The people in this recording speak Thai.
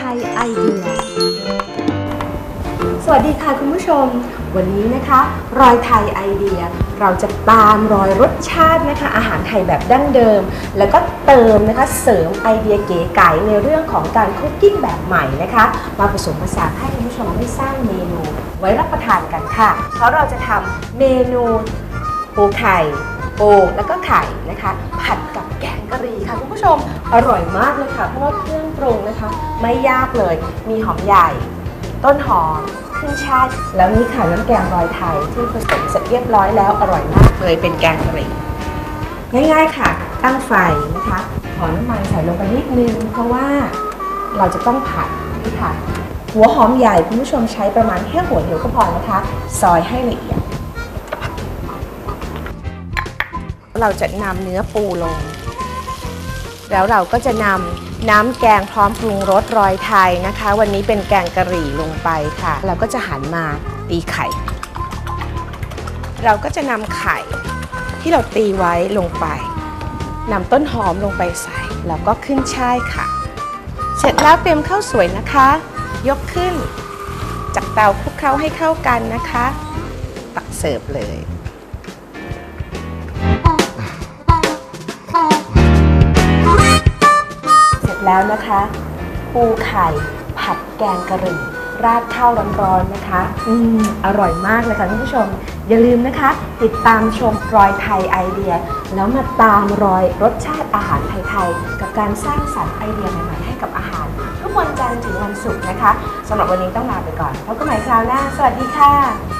ทยไอเดีย สวัสดีค่ะคุณผู้ชม วันนี้นะคะ รอยไทยไอเดีย เราจะตามรอยรสชาตินะคะ อาหารไทยแบบดั้งเดิม แล้วก็เติมนะคะเสริมไอเดียเก๋ไก๋ในเรื่องของการคุกกิ้งแบบใหม่นะคะ มาผสมผสานให้คุณผู้ชมได้สร้างเมนู ไว้รับประทานกันค่ะ เพราะเราจะทำเมนูปูไข่โอ่งแล้วก็ไข่นะคะ ผัดกับแกงกะหรี่ค่ะคุณผู้ชม อร่อยมากเลยค่ะ เพราะว่าเครื่องปรุงนะคะ ไม่ยากเลย มีหอมใหญ่ ต้นหอมขึ้นช่ายแล้วนี่ค่ะน้ำแกงรอยไทยที่ผสมเสร็จเรียบร้อยแล้วอร่อยมากเลยเป็นแกงกะหรี่ง่ายๆค่ะ ตั้งไฟนะคะขอน้ำมันใส่ลงไปนิดนึง เพราะว่าเราจะต้องผัดนี่ค่ะ หัวหอมใหญ่คุณผู้ชมใช้ประมาณแค่หัวเดียวก็พอนะคะ ซอยให้ละเอียด เราจะนำเนื้อปูลง แล้วเราก็จะนำน้ำแกงพร้อมปรุงรสรอยไทยนะคะ วันนี้เป็นแกงกะหรี่ลงไปค่ะ เราก็จะหันมาตีไข่ เราก็จะนำไข่ที่เราตีไว้ลงไปนำต้นหอมลงไปใส่ แล้วก็ขึ้นช่ายค่ะ เสร็จแล้วเตรียมข้าวสวยนะคะ ยกขึ้น จากเตาคลุกเคล้าให้เข้ากันนะคะ ตักเสิร์ฟเลย แล้วนะคะ ปูไข่ผัดแกงกะหรี่ ราดข้าวร้อนๆนะคะ อืมอร่อยมากเลยค่ะท่านผู้ชม อย่าลืมนะคะ ติดตามชมรอยไทยไอเดีย แล้วมาตามรอยรสชาติอาหารไทยๆกับการสร้างสรรค์ไอเดียใหม่ๆให้กับอาหาร ทุกวันจันทร์ถึงวันศุกร์นะคะสำหรับวันนี้ต้องลาไปก่อนพบกันใหม่คราวหน้า สวัสดีค่ะ